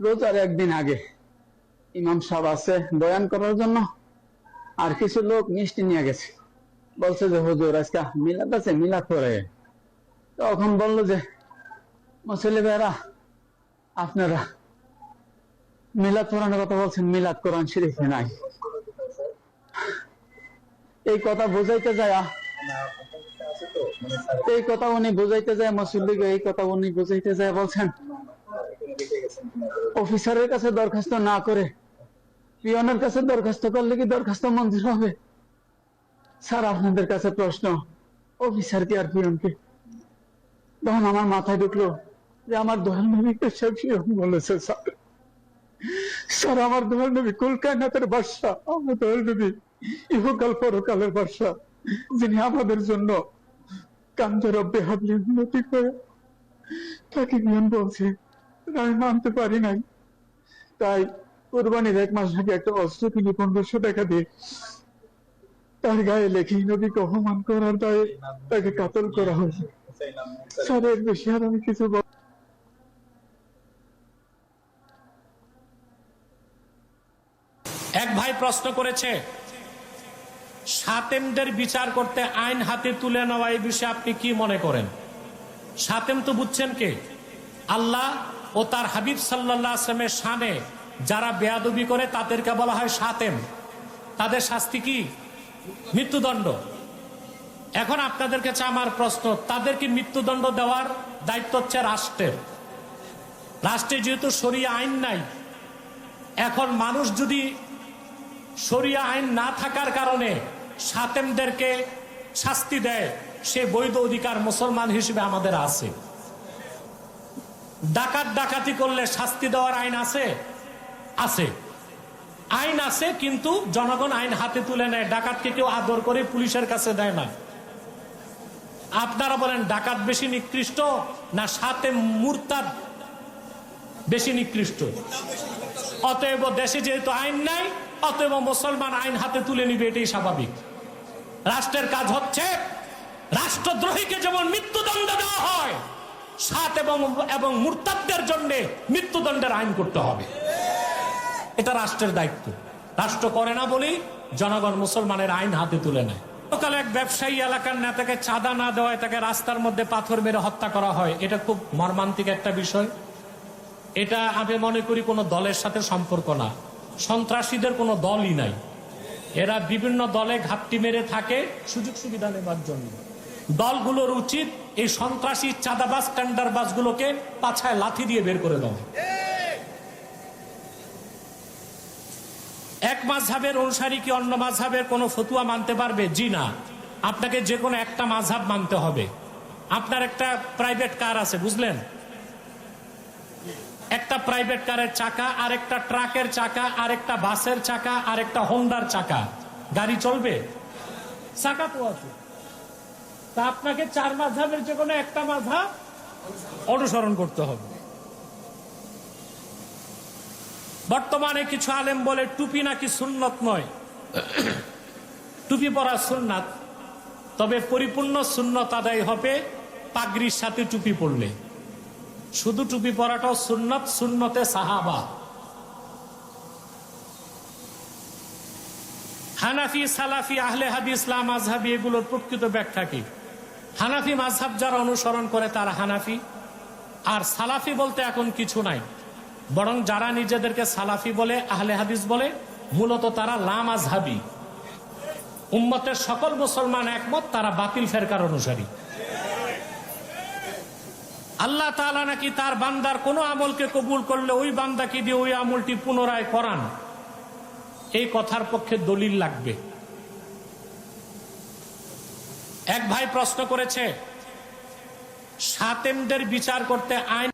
রোজার একদিন আগে ইমাম সাহেব আছে বয়ান করার জন্য, আর কিছু লোক মিষ্টি নিয়ে গেছে। বলছে যে, হুজুর, আজকে মিলাদ আছে, মিলাদ করে তখন বলল যে মুসলি ভাইরা আপনারা মিলাদ কোরআনের কথা বলছেন, মিলাদ কোরআন শরীফে নাই। এই কথা বোঝাইতে যায়, এই কথা উনি বুঝাইতে যায় মুসল্লিকে এই কথা উনি বুঝাইতে যায় বলছেন অফিসারের কাছে দরখাস্ত না করে, পিয়নের কাছে দরখাস্ত করলে কি দরখাস্ত মঞ্জুর হবে? স্যার, আপনাদের কাছে প্রশ্ন, অফিসার কি আর পিয়নকে? তখন আমার মাথায় ঢুকলো যে আমার দোহার পিয়ন বলেছে, স্যার। স্যার, আমার নবী কুল কায়নাতের বাদশা, আমার নবী ইহকাল পরকালের যিনি আমাদের জন্য কান্দে উন্নতি করে তাকে বলছে। আমি মানতে পারি নাই। তাই কোরবানির এক মাস আগে একটা অস্ত্র কিনে পনেরোশো টাকা দিয়ে তার গায়ে লেখি নবীকে অপমান করার দায়ে তাকে কাতল করা হয়েছে। স্যার এর বেশি আর আমি কিছু এক ভাই প্রশ্ন করেছে, সাতেমদের বিচার করতে আইন হাতে তুলে নেওয়া এই বিষয়ে আপনি কি মনে করেন? সাতেম তো বুঝছেন কে? আল্লাহ ও তার হাবিব সাল্লাহ আসলামের সানে যারা বেয়াদবি করে তাদেরকে বলা হয় সাতেম। তাদের শাস্তি কি? মৃত্যুদণ্ড। এখন আপনাদের কাছে আমার প্রশ্ন তাদেরকে মৃত্যুদণ্ড দেওয়ার দায়িত্ব হচ্ছে রাষ্ট্রের? রাষ্ট্রে যেহেতু সরিয়ে আইন নাই, এখন মানুষ যদি শরিয়া আইন না থাকার কারণে সাতেমদেরকে শাস্তি দেয়, সে বৈধ অধিকার মুসলমান হিসেবে আমাদের আছে। ডাকাত ডাকাতি করলে শাস্তি দেওয়ার আইন আছে? আছে। আইন আছে, কিন্তু জনগণ আইন হাতে তুলে নেয়। ডাকাতকে কেউ আদর করে পুলিশের কাছে দেয় না। আপনারা বলেন, ডাকাত বেশি নিকৃষ্ট না সাথে মুরতাদ বেশি নিকৃষ্ট? অতএব দেশে যেহেতু আইন নাই, অতএব মুসলমান আইন হাতে তুলে নিবে, এটাই স্বাভাবিক। রাষ্ট্রের কাজ হচ্ছে, রাষ্ট্রদ্রোহীকে যেমন মৃত্যুদণ্ড দেওয়া হয় সাত এবং এবং মুরতাদদের জন্য মৃত্যুদণ্ডের আইন করতে হবে। এটা রাষ্ট্রের দায়িত্ব। রাষ্ট্র করে না বলেই জনগণ মুসলমানের আইন হাতে তুলে নেয়। সকালে এক ব্যবসায়ী এলাকার নেতাকে চাঁদা না দেওয়ায় তাকে রাস্তার মধ্যে পাথর মেরে হত্যা করা হয়। এটা খুব মর্মান্তিক একটা বিষয়। এটা আমি মনে করি কোনো দলের সাথে সম্পর্ক না। সন্ত্রাসীদের কোনো দলই নাই। এরা বিভিন্ন দলে ঘাপটি মেরে থাকে সুযোগ সুবিধা নেবার জন্য। দলগুলোর উচিত এই সন্ত্রাসী চাঁদাবাজ, টেন্ডারবাজগুলোকে পাছায় লাথি দিয়ে বের করে দেওয়া। এক মাঝহাবের অনুসারী কি অন্য মাঝহাবের কোনো ফতুয়া মানতে পারবে? জি না। আপনাকে যে কোনো একটা মাঝহাব মানতে হবে। আপনার একটা প্রাইভেট কার আছে, বুঝলেন? একটা প্রাইভেট কারের চাকা, আর একটা ট্রাকের চাকা, আর একটা বাসের চাকা, আর একটা হোন্ডার চাকা। গাড়ি চলবে? চাকা তো আছে। তা আপনাকে চার মাঝাবের যে কোনো একটা মাঝা অনুসরণ করতে হবে। বর্তমানে কিছু আলেম বলে, টুপি নাকি সুন্নত নয়। টুপি পরা সুন্নাত, তবে পরিপূর্ণ সুন্নত আদায় হবে পাগড়ির সাথে টুপি পরলে। শুধু টুপি পরাটাও সুন্নত, সুন্নতে সাহাবা। হানাফি, সালাফি, আহলে হাদি ইসলাম আজহাবি এগুলোর প্রকৃত ব্যাখ্যা কি? হানাফি মাঝহাব যারা অনুসরণ করে তারা হানাফি। আর সালাফি বলতে এখন কিছু নাই। বরং যারা নিজেদেরকে সালাফি বলে, আহলে হাদিস বলে, মূলত তারা লাম আজহাবি উম্মতের সকল মুসলমান একমত, তারা বাতিল ফেরকার অনুসারী। আল্লাহ তাআলা নাকি তার বান্দার কোনো আমলকে কবুল করলে ওই বান্দাকে দিয়ে ওই আমলটি পুনরায় করান? এই কথার পক্ষে দলিল লাগবে। এক ভাই প্রশ্ন করেছে সাতেমদের বিচার করতে আইন